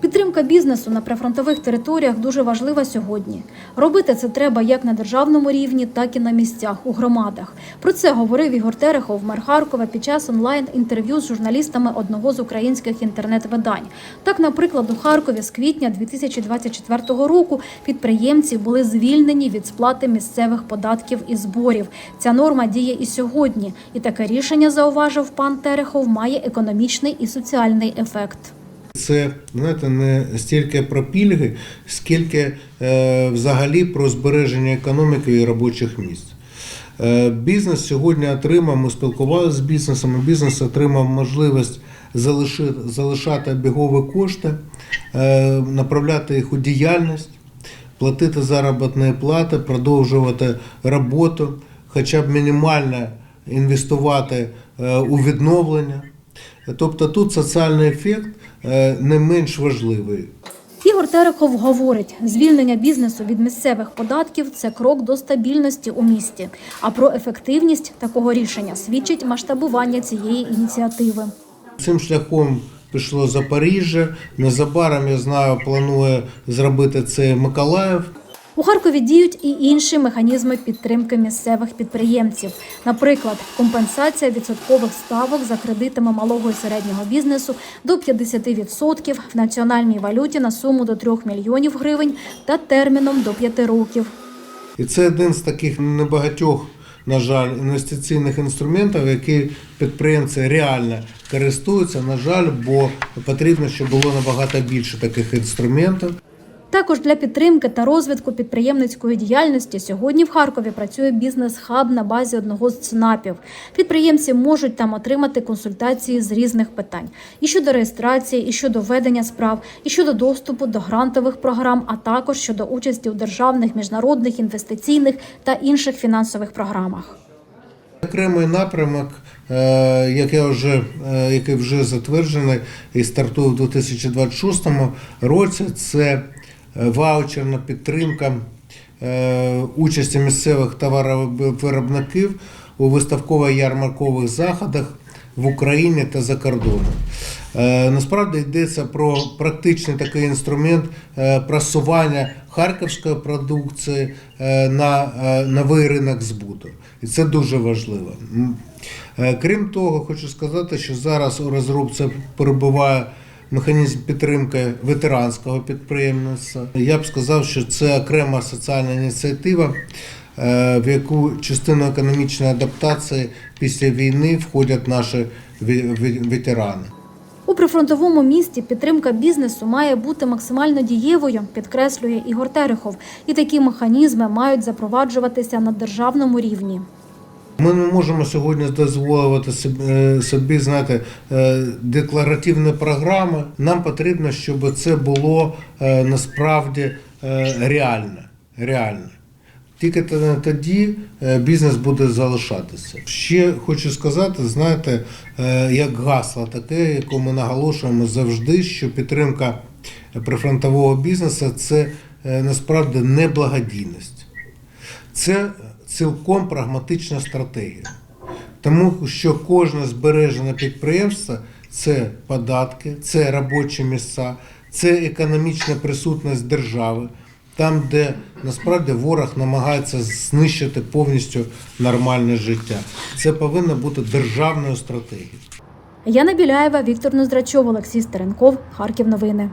Підтримка бізнесу на прифронтових територіях дуже важлива сьогодні. Робити це треба як на державному рівні, так і на місцях у громадах. Про це говорив Ігор Терехов, мер Харкова, під час онлайн-інтерв'ю з журналістами одного з українських інтернет-видань. Так, наприклад, у Харкові з квітня 2024 року підприємці були звільнені від сплати місцевих податків і зборів. Ця норма діє і сьогодні. І таке рішення зауважив пан Терехов, має економічний і соціальний ефект. Це знаєте, не стільки про пільги, скільки е, взагалі про збереження економіки і робочих місць. Е, бізнес сьогодні отримав, ми спілкувалися з бізнесом, і бізнес отримав можливість залишати бігові кошти, е, направляти їх у діяльність, платити заробітні плати, продовжувати роботу, хоча б мінімально інвестувати у відновлення. Тобто тут соціальний ефект не менш важливий. Ігор Терехов говорить, звільнення бізнесу від місцевих податків це крок до стабільності у місті. А про ефективність такого рішення свідчить масштабування цієї ініціативи. Цим шляхом пішло Запоріжжя. Незабаром я знаю, планує зробити це Миколаїв. У Харкові діють і інші механізми підтримки місцевих підприємців. Наприклад, компенсація відсоткових ставок за кредитами малого і середнього бізнесу до 50% в національній валюті на суму до 3 мільйонів гривень та терміном до 5 років. І це один з таких небагатьох, на жаль, інвестиційних інструментів, які підприємці реально користуються. На жаль, бо потрібно, щоб було набагато більше таких інструментів. Також для підтримки та розвитку підприємницької діяльності сьогодні в Харкові працює бізнес-хаб на базі одного з ЦНАПів. Підприємці можуть там отримати консультації з різних питань і щодо реєстрації, і щодо ведення справ, і щодо доступу до грантових програм, а також щодо участі у державних, міжнародних, інвестиційних та інших фінансових програмах. Окремий напрямок, е, який вже, е, який вже затверджений і стартує в 2026 році, це ваучерна підтримка е, участі місцевих товаровиробників у виставково-ярмаркових заходах в Україні та за кордоном. Е, Насправді йдеться про практичний такий інструмент е, просування харківської продукції е, на е, новий ринок збуту. І це дуже важливо. Е, Крім того, хочу сказати, що зараз у розробці перебуває механізм підтримки ветеранського підприємництва. Я б сказав, що це окрема соціальна ініціатива, е, в яку частину економічної адаптації після війни входять наші ве- ве- ветерани. У прифронтовому місті підтримка бізнесу має бути максимально дієвою, підкреслює Ігор Терехов. І такі механізми мають запроваджуватися на державному рівні. Ми не можемо сьогодні дозволити собі, е, собі знаєте, е, декларативні програми. Нам потрібно, щоб це було е, насправді е, реально. Тільки тоді бізнес буде залишатися. Ще хочу сказати, знаєте, як гасло таке, яке ми наголошуємо завжди, що підтримка прифронтового бізнесу це насправді не благодійність. Це цілком прагматична стратегія. Тому що кожне збережене підприємство це податки, це робочі місця, це економічна присутність держави, там, де насправді ворог намагається знищити повністю нормальне життя. Це повинно бути державною стратегією. Яна Біляєва, Віктор Ноздрачов, Олексій Стеренков, Харків. Новини.